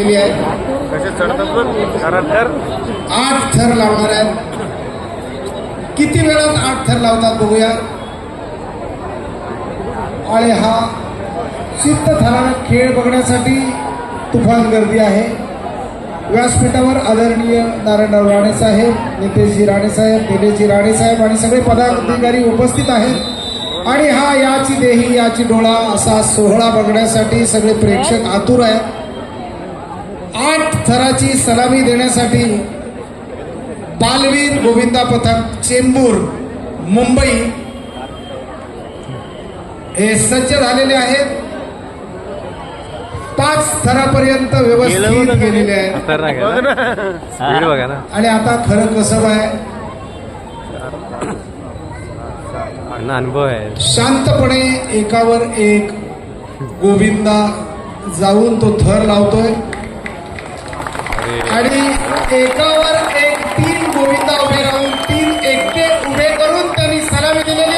लावलेली आहे. आठ थर लावणार आहेत किती वेळात आठ थर लावतात बघूया. आणि हा चित्तथरारक खेळ बघण्यासाठी तुफान गर्दी आहे. व्यासपीठावर आदरणीय नारायणराव राणे साहेब नितेशजी राणे साहेब निलेशजी राणे साहेब आणि सगळे पदाधिकारी उपस्थित आहेत. आणि हा याची देही याची डोळा असा सोहळा बघण्यासाठी सगळे प्रेक्षक आतुर आहेत. आठ थराची सलामी देण्यासाठी बालवीर गोविंदा पथक चेंबूर मुंबई हे सज्ज झालेले आहेत. पाच थरापर्यंत व्यवस्थित गेलेले आहेत. आणि आता खरं कसं आहे अनुभव आहे. शांतपणे एकावर एक गोविंदा जाऊन तो थर लावतोय. आणि एकावर एक तीन गोविंदा उभे राहून तीन एकटे उभे करून त्यांनी सलामी दिलेली